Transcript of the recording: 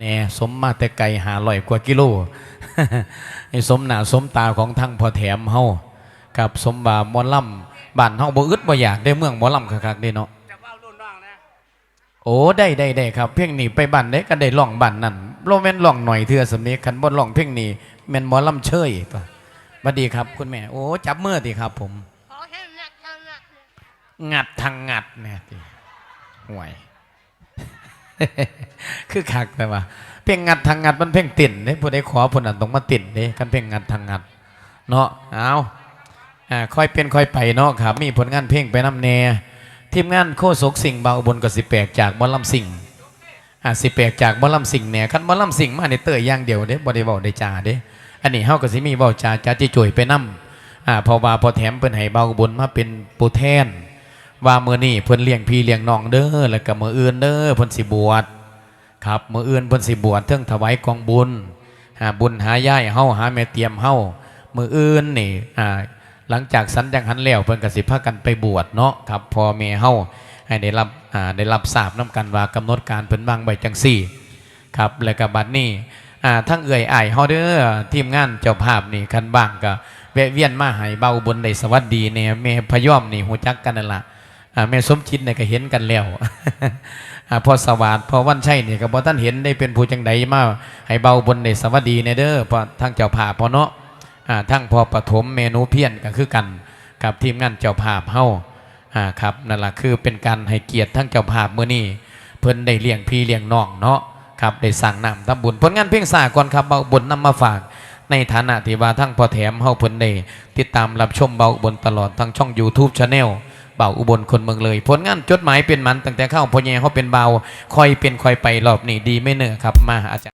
แน่สมมาแต่ไกลหาลอยกว่ากิโลให้สมหน้าสมตาของทั้งพอแถมเฮากับสมบาหมอลำบ้านเฮาบ่อึดบ่อยากได้เมืองหมอลำคักๆเด้เนาะจะเฝ้ารุ่นน้องนะโอ้ได้ได้ได้ครับ เพ่งนี้ไปบ้านได้ก็ได้ร้องบ้านนั่นโรแมนร้องหน่อยเทื่อสำนี้คันบ่ร้องเพ่งนี้แม่นหมอลำเชยปะบัดดีครับคุณแม่โอ้จับมือติครับ ผมขอให้หนักทำหนักงัดทางงัดแน่ติห่วย คือคักแต่ว่า เพ่งงัดทางงัดมันเพ่งติ่นเด้ผู้ใดขอผู้นั้นต้องมาติ่นเด้คันเพ่งงัดทางงัด เนาะเอาอ่าค่อยเป็นค่อยไปเนาะครับ มีผลงานเพลงไปน้ำแน่ทีมงานโคศกสิ่งเบาบนก็สิแปลกจากบอลลำสิ่งอ่าสิแปลกจากบอลลำสิ่งเนี่ยคันบอลลำสิ่งมาในเตยอย่างเดียวเด้บ่ได้เว้าได้จ่าเด้อันนี้เฮาก็สิมีเว้าจาจ่าจิจ่วยไปน้ำอ่าพอว่าพอแถมเพิ่นให้เบาบนมาเป็นผู้แทน ว่ามือนี้เพิ่นเลี้ยงพี่เลี้ยงน้องเด้อแล้วก็มืออื่นเด้อเพิ่นสิบวชครับมืออื่นเพิ่นสิบวชเทิงถวายกองบุญหาบุญหาย่ายเฮาหาแม่เตรียมเฮามืออื่นนี่อ่าหลังจากสันจังหันแล้วเพิ่นก็สิพากันไปบวชเนาะครับพอแม่เฮาให้ได้รับอ่าได้รับทราบนํกันว่ากำหนดการเพิ่นวางไว้จังซี่ครับแล้วก็บัดนี้อ่าทั้งเอ่ยอ้ายเฮาเด้อทีมงานเจ้าภาพนี่คันบ้างก็แวะเวียนมาให้เบาบนได้สวัสดีเนี่ยแม่พยอมนี่ฮู้จักกันนั่นล่ะอ่า แม่สมจิตเนี่ยก็เห็นกันแล้วอพอสวัสดิ์พอวันชัยนี่ยก็บ่ท่านเห็นได้เป็นผู้จังใดมาให้เบาบนได้สวัสดีเนี่ยเด้อพอทั้งเจ้าภาพพอเนาะทั้งพอปฐมเมนูเพี้ยนก็คือกันกับทีมงานเจ้าภาพเฮาอ่าครับนั่นแหละคือเป็นการให้เกียรติทั้งเจ้าภาพเมื้อนี้เพิ่นได้เลี้ยงพี่เลี้ยงน้องเนาะครับได้สั่งนำทำบุญผลงานเพลงสากลครับเบาบุญนำมาฝาก ในฐานะที่ว่าทั้งพอแถมเฮ้าเพิ่นได้ติดตามรับชมเบาบลตลอดทั้งช่อง YouTube Channel เบาอุบลคนเมืองเลย ผลงานจดหมายเป็นมันตั้งแต่เข้าพอแย่เขาเป็นเบาคอยเป็นคอยไปรอบนี้ดีไม่เนื้อะครับมาอาจารย์